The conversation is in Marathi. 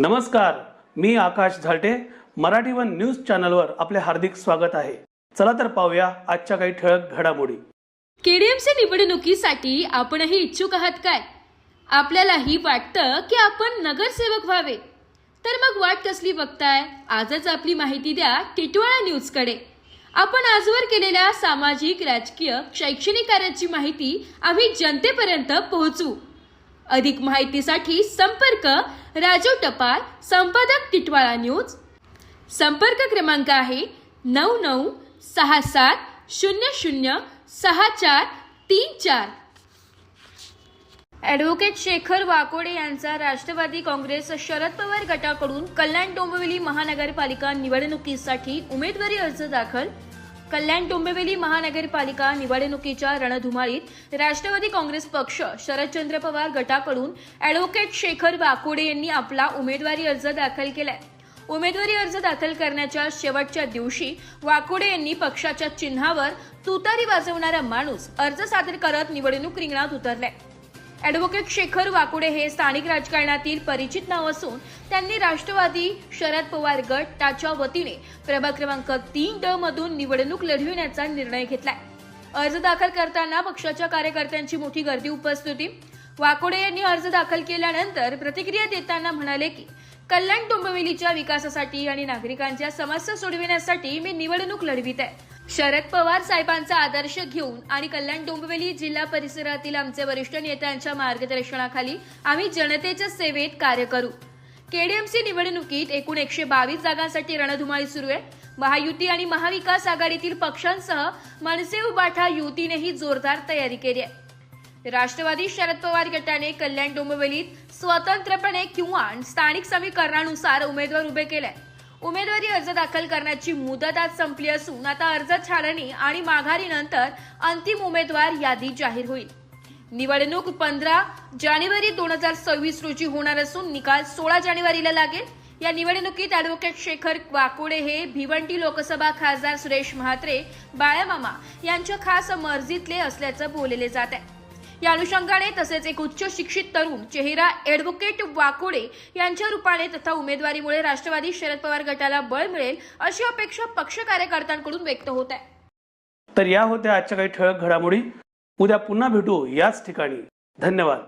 नमस्कार मी आकाश झालटे. मराठी वन न्यूज चॅनलवर आपले हार्दिक स्वागत आहे. चला तर पाहूया आजच्या काही ठळक घडामोडी. केडीएमसी निवडणुकीसाठी आपणही इच्छुक आहात काय? आपल्यालाही वाटतं की आपण नगरसेवक व्हावे. तर मग वाट कसली बघताय? आजच आपली माहिती द्या टिटवाळा न्यूजकडे. आपण आजवर केलेल्या सामाजिक राजकीय शैक्षणिक कार्याची माहिती आम्ही जनतेपर्यंत पोहोचू. अधिक माहितीसाठी संपर्क राजू टपाल संपादक टिटवाळा न्यूज. संपर्क क्रमांक आहे नऊ नऊ सहा सात शून्य शून्य सहा चार तीन चार. ॲडव्होकेट शेखर वाकोडे यांचा राष्ट्रवादी काँग्रेस शरद पवार गटाकडून कल्याण डोंबिवली महानगरपालिका निवडणुकीसाठी उमेदवारी अर्ज दाखल कल्याण डोंबिवली महानगरपालिका निवडणुकीच्या रणधुमाळीत राष्ट्रवादी काँग्रेस पक्ष शरदचंद्र पवार गटाकडून ॲडव्होकेट शेखर वाकोडे यांनी आपला उमेदवारी अर्ज दाखल केलाय. उमेदवारी अर्ज दाखल करण्याच्या शेवटच्या दिवशी वाकोडे यांनी पक्षाच्या चिन्हावर तुतारी वाजवणारा माणूस अर्ज सादर करत निवडणूक रिंगणात उतरलाय. ॲडव्होकेट शेखर वाकुडे हे स्थानिक राजकारणातील परिचित नाव असून त्यांनी राष्ट्रवादी शरद पवार गट त्याच्या वतीने प्रभाग क्रमांक तीन ड मधून निवडणूक लढविण्याचा निर्णय घेतलाय. अर्ज दाखल करताना पक्षाच्या कार्यकर्त्यांची मोठी गर्दी उपस्थित. होती वाकोडे यांनी अर्ज दाखल केल्यानंतर प्रतिक्रिया देताना म्हणाले की कल्याण डोंबिवलीच्या विकासासाठी आणि नागरिकांच्या समस्या सोडविण्यासाठी मी निवडणूक लढवित आहे. शरद पवार साहेबांचा आदर्श घेऊन आणि कल्याण डोंबिवली जिल्हा परिसरातील आमचे वरिष्ठ नेत्यांच्या मार्गदर्शनाखाली आम्ही जनतेच्या सेवेत कार्य करू. केडीएमसी निवडणुकीत एकूण एकशे बावीस जागांसाठी रणधुमाळी सुरू आहे. महायुती आणि महाविकास आघाडीतील पक्षांसह मनसे उबाठा युतीनेही जोरदार तयारी केली आहे. राष्ट्रवादी शरद पवार गटाने कल्याण डोंबिवलीत स्वतंत्रपणे किंवा स्थानिक समीकरणानुसार उमेदवार उभे केले उमेदवारी अर्ज दाखल करण्याची मुदत आज संपली असून आता अर्ज छाननी आणि माघारीनंतर अंतिम उमेदवार यादी जाहीर होईल. निवडणूक पंधरा जानेवारी दोन हजार सव्वीस रोजी होणार असून निकाल सोळा जानेवारीला लागेल. या निवडणुकीत अॅडव्होकेट शेखर वाकोडे हे भिवंडी लोकसभा खासदार सुरेश म्हात्रे बाळामामा यांच्या खास मर्जीतले असल्याचं बोलले जात आहे. या अनुषंगाने तसेच एक उच्च शिक्षित तरुण चेहरा ॲडव्होकेट वाकोडे यांच्या रूपाने तथा उमेदवारीमुळे राष्ट्रवादी शरद पवार गटाला बळ मिळेल अशी अपेक्षा पक्ष कार्यकर्त्यांकडून व्यक्त होत आहे. तर या होत्या आजच्या काही ठळक घडामोडी. उद्या पुन्हा भेटू याच ठिकाणी. धन्यवाद.